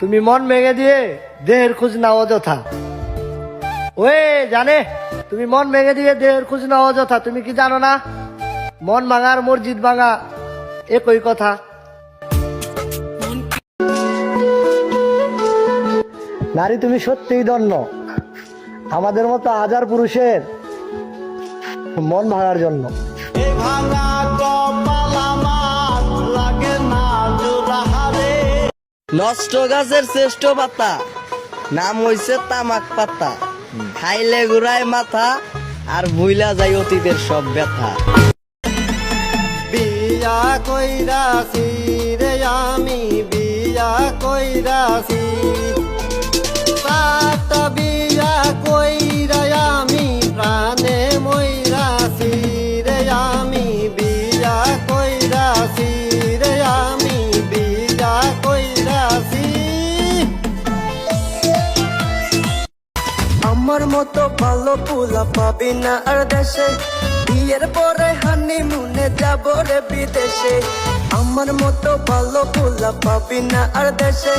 তুমি মন ভেঙে দিয়ে দেহের খোঁজ নাও অযথা। ওয়ে, জানে, তুমি মন ভেঙে দিয়ে দেহের খোঁজ নাও অযথা, তুমি কি জানো না? মন ভাঙার মসজিদ ভাঙা একই কথা। নারী তুমি সত্যিই দন্য আমাদের মতো হাজার পুরুষের মন ভাঙার জন্য। নষ্ট গাছের শ্রেষ্ঠ পাতা। নাম হইছে তামাক পাতা। খাইলে ঘুরায় মাথা আর ভুইলা যায় অতীতের সব ব্যথা। বিয়া কইরাছি রে আমি বিয়া কইরাছি। মতো ভালো পোলা পাবি না আর দেশে। বিয়ের পরে হানি মুনে যাব রে বিদেশে। আমার মতো ভালো পোলা পাবি না আর দেশে।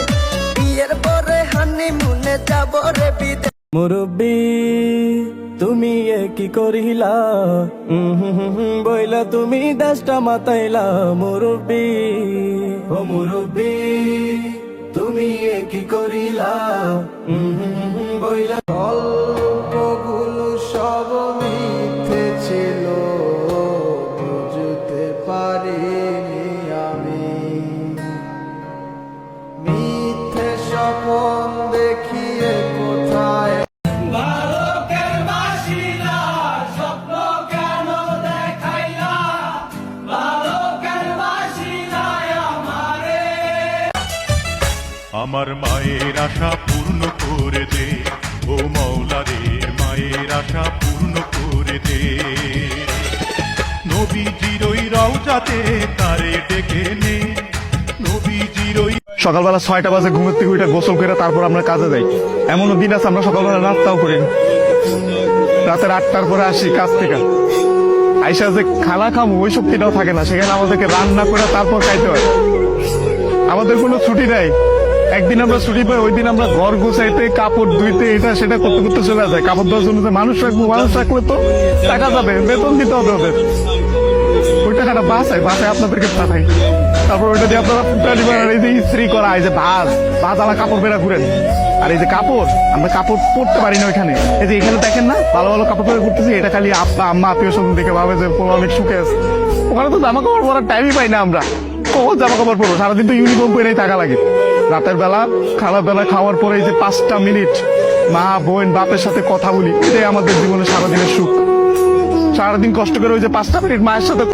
বিয়ের পরে হানি মুনে যাব রে বিদেশে তুমি কি করিলা? বইলা তুমি দেশটা মাতাইলা। ও তুমি কি করিলা? বইলা পারিনি আমি। মিথ্যে স্বপন দেখিয়ে কোথায়? আমার। মায়ের আশা পূর্ণ করে দে। ও মৌলা রে মায়ের আশা পূর্ণ করে দে। সকালবেলা ছয়টা বাজে, ঘুমের থেকে উঠে গোসল করে তারপর আমরা কাজে যাই। এমনও দিন আছে, আমরা সকালবেলা নাস্তাও করি। রাতের আটটার পরে আসি কাজ থেকে। আইসা যে খালা খামো ওই শক্তিটাও থাকে না। সেখানে আমাদেরকে রান্না করে তারপর খাইতে হয়। আমাদের কোনো ছুটি নাই। একদিন আমরা ছুটি পাই, ওই দিন আমরা ঘর গুছাইতে, কাপড় ধুইতে, এটা সেটা করতে করতে চলে যায় কাপড় ধোয়ার জন্য মানুষ রাখব, মানুষ রাখলে তো টাকা যাবে, বেতন দিতে হবে ওদের। টাকাটা বাসায় বাসায় আপনাদেরকে পাঠাই। তারপর ওইটা দিয়ে আপনারা ফুটানি বানান এই যে ইস্ত্রি করা, এই যে আলা কাপড় বেড়া ঘুরেন। আর এই যে কাপড়, আমরা কাপড় পরতে পারি না ওইখানে। এই যে এখানে দেখেন না, ভালো ভালো কাপড় পরে ঘুরতেছি, এটা খালি আব্বা, আম্মা, আত্মীয় স্বজন দেখে ভাবে যে অনেক সুখে আছে ওখানে তো জামা কাপড় পরার টাইমই পাই না আমরা। কখন জামা কাপড় পরবো? সারাদিন তো ইউনিফর্ম পরেই থাকা লাগে। রাতের বেলা খারাপ বেলা খাওয়ার পরে এই যে পাঁচটা মিনিট মা, বোন, বাপের সাথে কথা বলি, এটাই আমাদের জীবনে সারাদিনের সুখ। সারাদিন কষ্ট করে ওই যে পাঁচটা মিনিট মায়ের সাথে